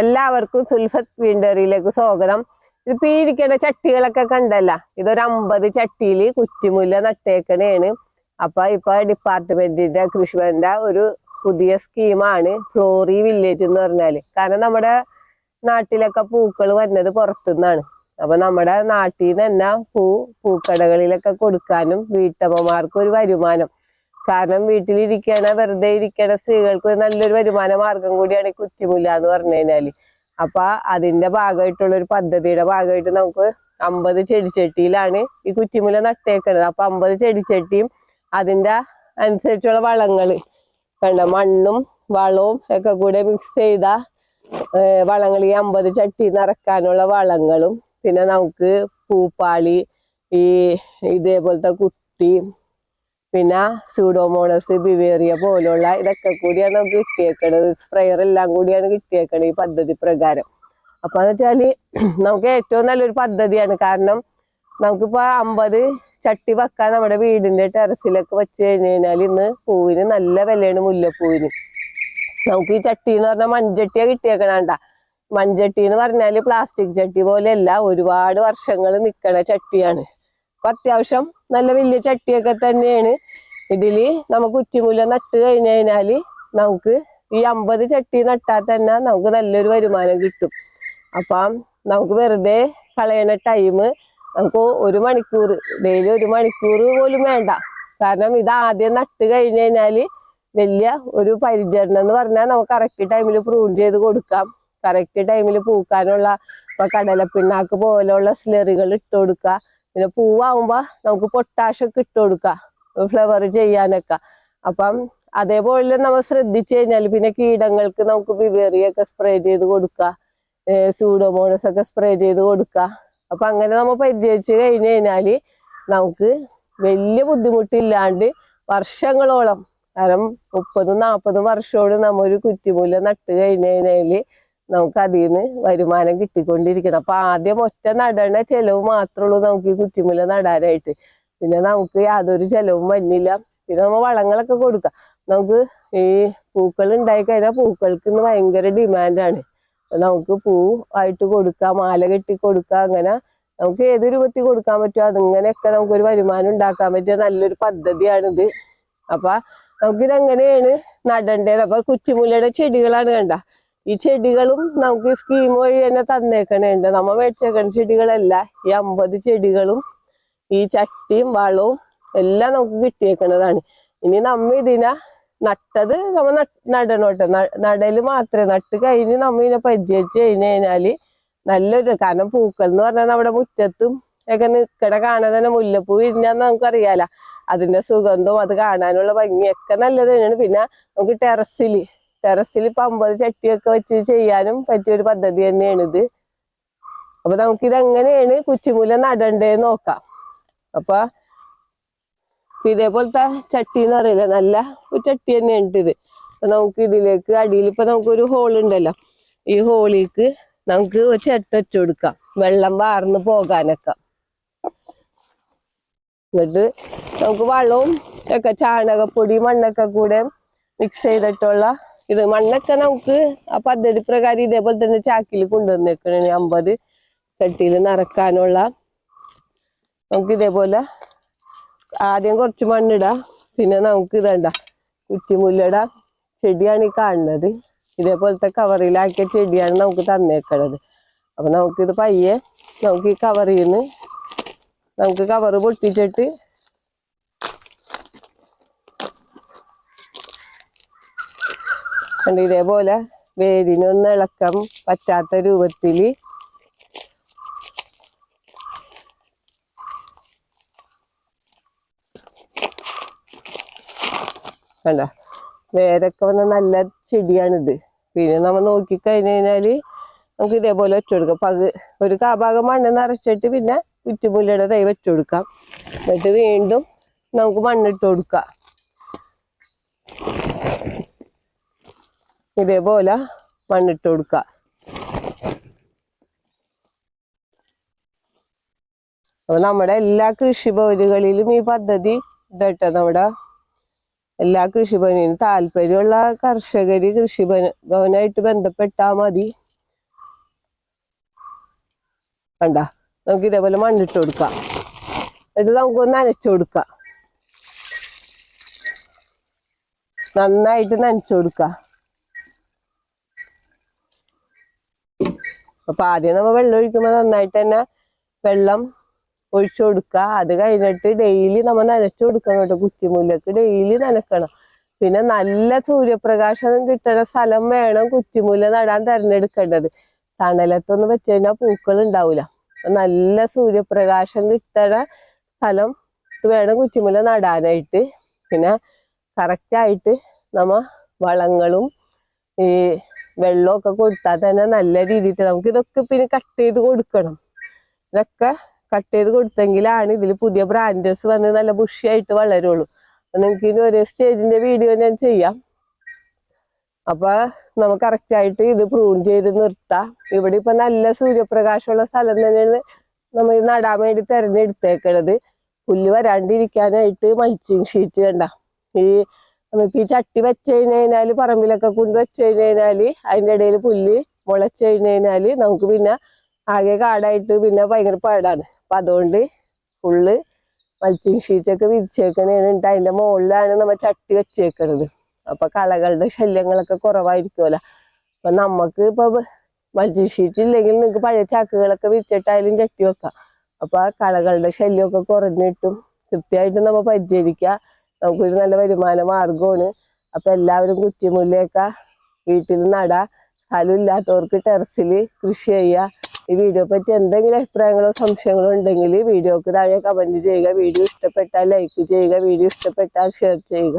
എല്ലാവർക്കും സുൽഫത്ത് വീണ്ടറിയിലേക്ക് സ്വാഗതം. ഇത് ഇരിക്കുന്ന ചട്ടികളൊക്കെ കണ്ടല്ല. ഇതൊരു അമ്പത് ചട്ടിയിൽ കുറ്റിമുല്ല നട്ടേക്കണേണ്. അപ്പൊ ഇപ്പൊ ഡിപ്പാർട്ട്മെന്റിന്റെ കൃഷിഭവന്റെ ഒരു പുതിയ സ്കീമാണ് ഫ്ലോറി വില്ലേജ് എന്ന് പറഞ്ഞാൽ. കാരണം നമ്മുടെ നാട്ടിലൊക്കെ പൂക്കൾ വരുന്നത് പുറത്തുനിന്നാണ്. അപ്പൊ നമ്മുടെ നാട്ടിൽ നിന്ന് തന്നെ പൂ പൂക്കടകളിലൊക്കെ കൊടുക്കാനും വീട്ടമ്മമാർക്ക് ഒരു വരുമാനം. കാരണം വീട്ടിലിരിക്കണ വെറുതെ ഇരിക്കണ സ്ത്രീകൾക്ക് നല്ലൊരു വരുമാന മാർഗം കൂടിയാണ് ഈ കുറ്റിമുല്ല എന്ന് പറഞ്ഞു കഴിഞ്ഞാൽ. അപ്പൊ അതിന്റെ ഭാഗമായിട്ടുള്ള ഒരു പദ്ധതിയുടെ ഭാഗമായിട്ട് നമുക്ക് അമ്പത് ചെടിച്ചട്ടിയിലാണ് ഈ കുറ്റിമുല നട്ടേക്കണത്. അപ്പൊ അമ്പത് ചെടിച്ചട്ടിയും അതിന്റെ അനുസരിച്ചുള്ള വളങ്ങൾ കണ്ട? മണ്ണും വളവും ഒക്കെ കൂടെ മിക്സ് ചെയ്ത വളങ്ങൾ ഈ അമ്പത് ചട്ടി നിറക്കാനുള്ള വളങ്ങളും പിന്നെ നമുക്ക് പൂപ്പാളി ഈ ഇതേപോലത്തെ കുത്തി പിന്നെ സൂഡോമോണസ് ബിവേറിയ പോലുള്ള ഇതൊക്കെ കൂടിയാണ് നമുക്ക് കിട്ടിയേക്കണത്. സ്പ്രെയർ എല്ലാം കൂടിയാണ് കിട്ടിയേക്കണത് ഈ പദ്ധതി പ്രകാരം. അപ്പൊ എന്ന് വെച്ചാൽ നമുക്ക് ഏറ്റവും നല്ലൊരു പദ്ധതിയാണ്. കാരണം നമുക്കിപ്പോ അമ്പത് ചട്ടി വെക്കാൻ നമ്മുടെ വീടിന്റെ ടെറസിലൊക്കെ വെച്ച് കഴിഞ്ഞ് കഴിഞ്ഞാൽ ഇന്ന് പൂവിന് നല്ല വിലയാണ് മുല്ലപ്പൂവിന്. നമുക്ക് ഈ ചട്ടി എന്ന് പറഞ്ഞാൽ മൺചട്ടിയാ കിട്ടിയേക്കണണ്ട മൺചട്ടി എന്ന് പറഞ്ഞാൽ പ്ലാസ്റ്റിക് ചട്ടി പോലെയല്ല ഒരുപാട് വർഷങ്ങൾ നിക്കണ ചട്ടിയാണ്. അത്യാവശ്യം നല്ല വലിയ ചട്ടിയൊക്കെ തന്നെയാണ്. ഇതിൽ നമുക്ക് ഉച്ചിമുല്ല നട്ട് കഴിഞ്ഞു കഴിഞ്ഞാൽ നമുക്ക് ഈ അമ്പത് ചട്ടി നട്ടാൽ തന്നെ നമുക്ക് നല്ലൊരു വരുമാനം കിട്ടും. അപ്പം നമുക്ക് വെറുതെ കളയണ ടൈം നമുക്ക് ഒരു മണിക്കൂർ ഡെയിലി ഒരു മണിക്കൂർ പോലും വേണ്ട. കാരണം ഇത് ആദ്യം നട്ട് കഴിഞ്ഞു കഴിഞ്ഞാൽ വലിയ ഒരു പരിചരണം എന്ന് പറഞ്ഞാൽ നമുക്ക് കറക്റ്റ് ടൈമിൽ പ്രൂൺ ചെയ്ത് കൊടുക്കാം. കറക്റ്റ് ടൈമിൽ പൂക്കാനുള്ള ഇപ്പൊ കടലപ്പിണ്ണാക്ക് പോലെയുള്ള സ്ലറികൾ ഇട്ട് കൊടുക്കുക. പിന്നെ പൂവാകുമ്പോ നമുക്ക് പൊട്ടാഷ് ഒക്കെ ഇട്ട് കൊടുക്കാം. ഫ്ലവർ ചെയ്യാനൊക്കെ. അപ്പം അതേപോലെ നമ്മൾ ശ്രദ്ധിച്ചു കഴിഞ്ഞാൽ പിന്നെ കീടങ്ങൾക്ക് നമുക്ക് വിവേറിയൊക്കെ സ്പ്രേ ചെയ്ത് കൊടുക്കാം. സൂഡോമോണസ് ഒക്കെ സ്പ്രേ ചെയ്ത് കൊടുക്കുക അപ്പൊ അങ്ങനെ നമ്മൾ പരിചയിച്ചു കഴിഞ്ഞു കഴിഞ്ഞാൽ നമുക്ക് വലിയ ബുദ്ധിമുട്ടില്ലാണ്ട് വർഷങ്ങളോളം കാരണം മുപ്പതും നാൽപ്പതും വർഷമോളം നമ്മ ഒരു കുറ്റിമുല്ല നട്ട് കഴിഞ്ഞു കഴിഞ്ഞാൽ നമുക്ക് അതിൽ നിന്ന് വരുമാനം കിട്ടിക്കൊണ്ടിരിക്കണം. അപ്പൊ ആദ്യം ഒറ്റ നടണ ചെലവ് മാത്രമുള്ളൂ നമുക്ക് ഈ കുറ്റിമുല നടാനായിട്ട്. പിന്നെ നമുക്ക് യാതൊരു ചെലവും വന്നില്ല പിന്നെ നമ്മൾ വളങ്ങളൊക്കെ കൊടുക്കാം. നമുക്ക് ഈ പൂക്കൾ ഉണ്ടായി കഴിഞ്ഞാൽ പൂക്കൾക്ക് ഇന്ന് ഭയങ്കര ഡിമാൻഡാണ്. നമുക്ക് പൂ ആയിട്ട് കൊടുക്കാം മാല കെട്ടി കൊടുക്കാം അങ്ങനെ നമുക്ക് ഏത് രൂപത്തിൽ കൊടുക്കാൻ പറ്റുമോ അതിങ്ങനെയൊക്കെ നമുക്കൊരു വരുമാനം ഉണ്ടാക്കാൻ പറ്റിയ നല്ലൊരു പദ്ധതിയാണിത്. അപ്പൊ നമുക്കിത് എങ്ങനെയാണ് നടണ്ടത്? അപ്പൊ കുറ്റിമുല്ലയുടെ ചെടികളാണ് കണ്ട. ഈ ചെടികളും നമുക്ക് സ്കീം വഴി തന്നെ തന്നേക്കണുണ്ട് നമ്മ മേടിച്ചേക്കണ ചെടികളല്ല. ഈ അമ്പത് ചെടികളും ഈ ചട്ടിയും വളവും എല്ലാം നമുക്ക് കിട്ടിയേക്കണതാണ്. ഇനി നമ്മ ഇതിനെ നട്ടത് നമ്മ നടണോട്ടെ നടൽ മാത്രമേ നട്ട് കഴിഞ്ഞ് നമ്മ ഇതിനെ പരിചരിച്ച് കഴിഞ്ഞ് കഴിഞ്ഞാൽ നല്ലൊരു കാരണം പൂക്കൾ എന്ന് പറഞ്ഞാൽ നമ്മുടെ മുറ്റത്തും ഒക്കെ നിൽക്കണ കാണാൻ തന്നെ മുല്ലപ്പൂ വിരിഞ്ഞാന്ന് നമുക്കറിയാലോ. അതിന്റെ സുഗന്ധവും അത് കാണാനുള്ള ഭംഗിയൊക്കെ നല്ലത് തന്നെയാണ്. പിന്നെ നമുക്ക് ടെറസിൽ ടെറസിൽ ഇപ്പൊ അമ്പത് ചട്ടിയൊക്കെ വെച്ച് ചെയ്യാനും പറ്റിയ ഒരു പദ്ധതി തന്നെയാണ് ഇത് അപ്പൊ നമുക്ക് ഇത് എങ്ങനെയാണ് കുറ്റിമൂല നടണ്ടേന്ന് നോക്കാം. അപ്പൊ ഇതേപോലത്തെ ചട്ടി എന്ന് പറയില്ല നല്ല ഒരു ചട്ടി തന്നെയാണ് ഇത് അപ്പൊ നമുക്ക് ഇതിലേക്ക് അടിയിൽ ഇപ്പൊ നമുക്കൊരു ഹോൾ ഉണ്ടല്ലോ. ഈ ഹോളിലേക്ക് നമുക്ക് ഒരു ചട്ട വെച്ച് കൊടുക്കാം. വെള്ളം വാർന്ന് പോകാനൊക്കെ. എന്നിട്ട് നമുക്ക് വളവും ഒക്കെ ചാണകപ്പൊടി മണ്ണൊക്കെ കൂടെ മിക്സ് ചെയ്തിട്ടുള്ള ഇത് മണ്ണൊക്കെ നമുക്ക് ആ പദ്ധതി പ്രകാരം ഇതേപോലെ തന്നെ ചാക്കിൽ കൊണ്ടുവന്നേക്കണേ. അമ്പത് കട്ടിയിൽ നിറക്കാനുള്ള നമുക്ക് ഇതേപോലെ ആദ്യം കുറച്ച് മണ്ണിടാം. പിന്നെ നമുക്ക് ഇതണ്ട കുറ്റിമുല്ലയുടെ ചെടിയാണ് ഈ കാണുന്നത്. ഇതേപോലത്തെ കവറിലാക്കിയ ചെടിയാണ് നമുക്ക് തന്നേക്കണത്. അപ്പൊ നമുക്കിത് പയ്യെ നമുക്ക് ഈ കവറിൽ നിന്ന് നമുക്ക് കവറ് പൊട്ടിച്ചിട്ട് കണ്ട് ഇതേപോലെ വേരിനൊന്ന് ഇളക്കം പറ്റാത്ത രൂപത്തിൽ കണ്ട? വേരൊക്കെ വന്ന നല്ല ചെടിയാണിത്. പിന്നെ നമ്മൾ നോക്കിക്കഴിഞ്ഞു കഴിഞ്ഞാൽ നമുക്ക് ഇതേപോലെ വെച്ചു കൊടുക്കാം. അത് ഒരു കാഭാഗം മണ്ണ് നിറച്ചിട്ട് പിന്നെ കുറ്റുമുല്ലയുടെ തൈ വെച്ചു കൊടുക്കാം. എന്നിട്ട് വീണ്ടും നമുക്ക് മണ്ണിട്ട് കൊടുക്കാം. ഇതേപോലെ മണ്ണിട്ട് കൊടുക്കുക. അപ്പൊ നമ്മുടെ എല്ലാ കൃഷിഭവനുകളിലും ഈ പദ്ധതി ഇതട്ടെ നമ്മുടെ എല്ലാ കൃഷിഭവനും താല്പര്യമുള്ള കർഷകര് കൃഷിഭവന ഭവനായിട്ട് ബന്ധപ്പെട്ടാൽ മതി. കണ്ട നമുക്ക് ഇതേപോലെ മണ്ണിട്ട് കൊടുക്കാം. എന്നിട്ട് നമുക്കൊന്ന് നനച്ചു കൊടുക്കാം. നന്നായിട്ട് നനച്ചു കൊടുക്കാം. അപ്പൊ ആദ്യം നമ്മൾ വെള്ളം ഒഴിക്കുമ്പോൾ നന്നായിട്ട് തന്നെ വെള്ളം ഒഴിച്ചു കൊടുക്കുക. അത് കഴിഞ്ഞിട്ട് ഡെയിലി നമ്മൾ നനച്ചു കൊടുക്കണം കേട്ടോ കുറ്റിമുല്ലക്ക്. ഡെയിലി നനക്കണം. പിന്നെ നല്ല സൂര്യപ്രകാശം കിട്ടുന്ന സ്ഥലം വേണം കുറ്റിമുല്ല നടാൻ തിരഞ്ഞെടുക്കേണ്ടത്. തണലത്തൊന്നും വെച്ച് കഴിഞ്ഞാൽ പൂക്കൾ ഉണ്ടാവില്ല നല്ല സൂര്യപ്രകാശം കിട്ടണ സ്ഥലം വേണം കുറ്റിമുല്ല നടാനായിട്ട്. പിന്നെ കറക്റ്റായിട്ട് നമ്മ വളങ്ങളും ഈ വെള്ളമൊക്കെ കൊടുത്താൽ തന്നെ നല്ല രീതിയിൽ നമുക്ക് ഇതൊക്കെ പിന്നെ കട്ട് ചെയ്ത് കൊടുക്കണം. ഇതൊക്കെ കട്ട് ചെയ്ത് കൊടുത്തെങ്കിലാണ് ഇതിൽ പുതിയ ബ്രാൻഡസ് വന്ന് നല്ല ബുഷിയായിട്ട് വളരുള്ളൂ. നിങ്ങൾക്ക് ഇനി ഒരേ സ്റ്റേജിന്റെ വീഡിയോ ഞാൻ ചെയ്യാം. അപ്പൊ നമുക്ക് കറക്റ്റ് ആയിട്ട് ഇത് പ്രൂൺ ചെയ്ത് നിർത്താം. ഇവിടെ ഇപ്പൊ നല്ല സൂര്യപ്രകാശമുള്ള സ്ഥലം തന്നെയാണ് നമ്മൾ നടാൻ വേണ്ടി തെരഞ്ഞെടുത്തേക്കണത്. പുല്ല് വരാണ്ടിരിക്കാനായിട്ട് മൾച്ചിങ് ഷീറ്റ് വേണ്ട. ഈ നമുക്ക് ഈ ചട്ടി വെച്ച് കഴിഞ്ഞാൽ പറമ്പിലൊക്കെ കൊണ്ട് വെച്ച് കഴിഞ്ഞാൽ അതിന്റെ ഇടയിൽ പുല്ല് മുളച്ച് കഴിഞ്ഞാൽ നമുക്ക് പിന്നെ ആകെ കാടായിട്ട് പിന്നെ ഭയങ്കര പാടാണ്. അപ്പൊ അതുകൊണ്ട് ഫുള്ള് മൾച്ചിങ് ഷീറ്റൊക്കെ വിരിച്ചേക്കണേണ് അതിന്റെ മുകളിലാണ് നമ്മൾ ചട്ടി വെച്ചേക്കണത്. അപ്പൊ കളകളുടെ ശല്യങ്ങളൊക്കെ കുറവായിരിക്കുമല്ലോ അപ്പൊ നമുക്ക് ഇപ്പൊ മൾച്ചിങ് ഷീറ്റ് ഇല്ലെങ്കിൽ നിങ്ങൾക്ക് പഴയ ചാക്കുകളൊക്കെ വിരിച്ചിട്ടായാലും ചട്ടി വെക്കാം. അപ്പൊ ആ കളകളുടെ ശല്യമൊക്കെ കുറഞ്ഞിട്ടും കൃത്യമായിട്ട് നമ്മൾ പരിചരിക്കുക. നമുക്കൊരു നല്ല വരുമാന മാർഗമാണ് അപ്പൊ എല്ലാവരും കുറ്റിമുല്ലയൊക്കെ വീട്ടിൽ നടാ. സ്ഥലം ഇല്ലാത്തവർക്ക് ടെറസിൽ കൃഷി ചെയ്യുക ഈ വീഡിയോ പറ്റി എന്തെങ്കിലും അഭിപ്രായങ്ങളോ സംശയങ്ങളോ ഉണ്ടെങ്കിൽ വീഡിയോക്ക് താഴെ കമന്റ് ചെയ്യുക. വീഡിയോ ഇഷ്ടപ്പെട്ടാൽ ലൈക്ക് ചെയ്യുക. വീഡിയോ ഇഷ്ടപ്പെട്ടാൽ ഷെയർ ചെയ്യുക.